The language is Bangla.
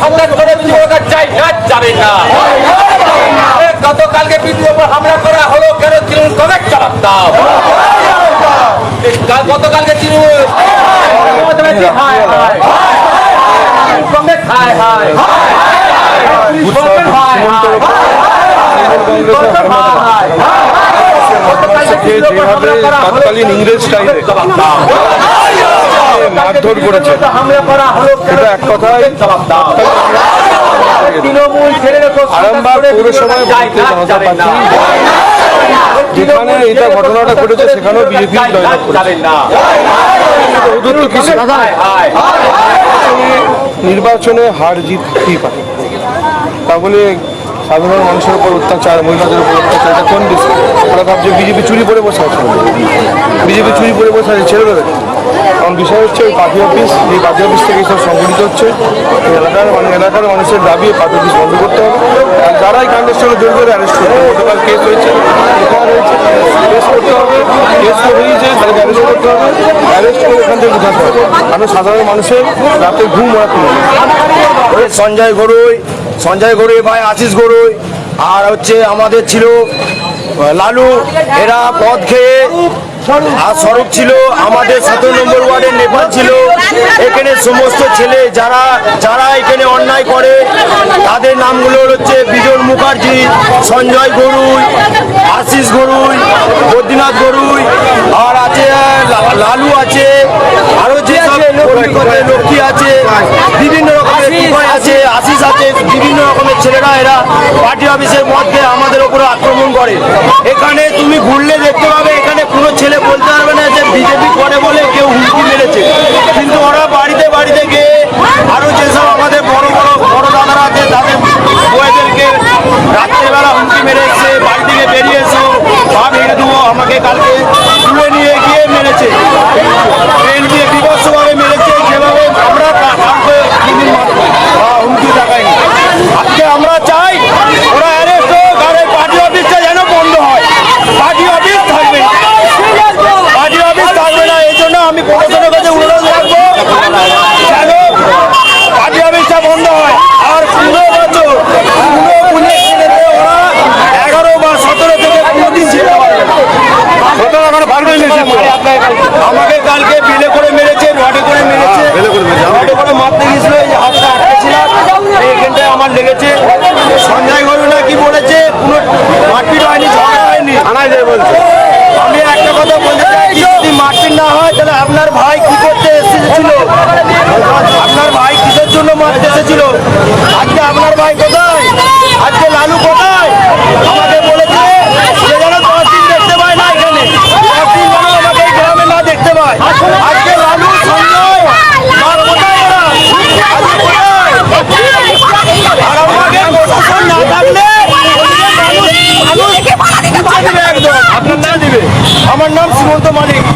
সন্ত্রাস করে বিজেপি চাই নাচ জানেন না গতকালকে উপর হামলা করা হলো কেন তৃণমূল কবে জবাব দাও গতকালকে তৃণমূল হায় হায় কংগ্রেস হায় হায় হায় হায় থেকে যেভাবে তৎকালীন ইংরেজ স্টাইলে মারধর করেছে এটা এক কথায় আরামবাগ পৌরসভায় ভারতীয় জনতা পার্টি যেখানে এটা ঘটনাটা ঘটেছে সেখানেও বিজেপি জয়লাভ করেছে। নির্বাচনে হার জিত কি পারে তাহলে সাধারণ মানুষের উপর অত্যাচার মহিলাদের উপর অত্যাচার এটা কোন ওরা ভাবছে বিজেপি চুরি করে বসে আছে। বিজেপি চুরি করে বসে আছে ছেড়ে দেবে। কারণ বিষয় হচ্ছে ওই পার্টি অফিস, এই পার্টি অফিস থেকে সব সংগঠিত হচ্ছে। এলাকার মানে এলাকার মানুষের দাবি এই পার্টি অফিস বন্ধ করতে হবে। আর যারা এই কাণ্ডের সঙ্গে জড়িত করে অ্যারেস্ট করতে হবে। গতকাল কেস হয়েছে কেস করতে হবে। কেস হয়েছে তাদেরকে অ্যারেস্ট করতে হবে। অ্যারেস্ট করে এখান থেকে বোঝাতে হবে। কারণ সাধারণ মানুষের রাতে ঘুম ওরা সঞ্জয় গরুই সঞ্জয় গরুই ভাই, আশিস গরুই, আর হচ্ছে আমাদের ছিল লালু। এরা পদ খেয়ে আর সড়ক ছিল আমাদের সতেরো নম্বর ওয়ার্ডের নেপাল ছিল। এখানে সমস্ত ছেলে যারা যারা এখানে অন্যায় করে তাদের নামগুলো হচ্ছে বিজন মুখার্জি সঞ্জয় গরুই আশিস গরুই বদ্রীনাথ গরুই আর আছে লালু আছে আরও যে লক্ষ্মী আছে বিভিন্ন রকমের আছে আশিস আছে বিভিন্ন রকমের ছেলেরা এরা পার্টি অফিসের মধ্যে আমাদের উপরে আক্রমণ করে। এখানে তুমি ঘুরলে দেখতে পাবে এখানে কোনো ছেলে বলতে পারবে না যে বিজেপি করে বলে কেউ হুমকি মেরেছে কিন্তু ওরা বাড়িতে বাড়িতে গিয়ে আরও যেসব আমাদের বড় বড় বড় দাদারা আছে তাদের বয়েদেরকে রাত্রেবেলা হুমকি মেরে এসছে বাড়ি থেকে বেরিয়ে এসো পা ভেঙে দেবো আমাকে কালকে তুলে নিয়ে গিয়ে মেরেছে ট্রেন দিয়ে বিভৎসভাবে মেরেছে যেভাবে আমরা কা- কাউকে কোনদিন মারবো বা হুমকি দেখাইনি আজকে আমরা চাই ওরা অ্যারেস্ট হোক আর এই পার্টি অফিসটা যেন বন্ধ হয় পার্টি অফিস থাকবে না। পার্টি অফিস থাকবে না এই জন্য আমি প্রশাসনের কাছে অনুরোধ রাখব যেন পার্টি অফিসটা বন্ধ হয় আর পনেরো বছর পনেরো পুলিশ ছেলেতে ওরা এগারো বা সতেরো থেকে কোনোদিন যেতে পারবে না সতেরো এগারো পারবে না আমাকে কালকে বিলে করে মেরেছে রডে করে মেরেছে। রডে করে মারতে গেছিল এই হাতটা আটকেছিলাম এইখানটায় আমার লেগেছে। সঞ্জয় গরু না কি বলেছে? কোনো মারপিট হয়নি ঝগড়া হয়নি। থানায় যায় বলছে। আমি একটা কথা বলতে চাই যদি মারপিট না হয় তাহলে আপনার ভাই কি করতে এসেছিল? আপনার ভাই কিসের জন্য মারতে এসেছিল? Allah.